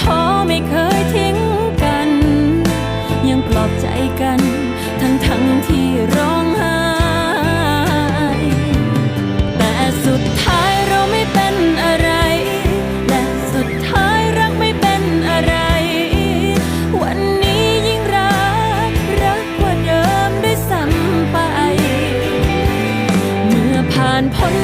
ท้อไม่เคยทิ้งกัน ยังปลอบใจกัน ทั้งทั้งที่ร้องไห้แต่สุดท้ายเราไม่เป็นอะไร และสุดท้ายรักไม่เป็นอะไร วันนี้ยิ่งรักรักกว่าเดิมได้ซ้ำไป เมื่อผ่านพ้น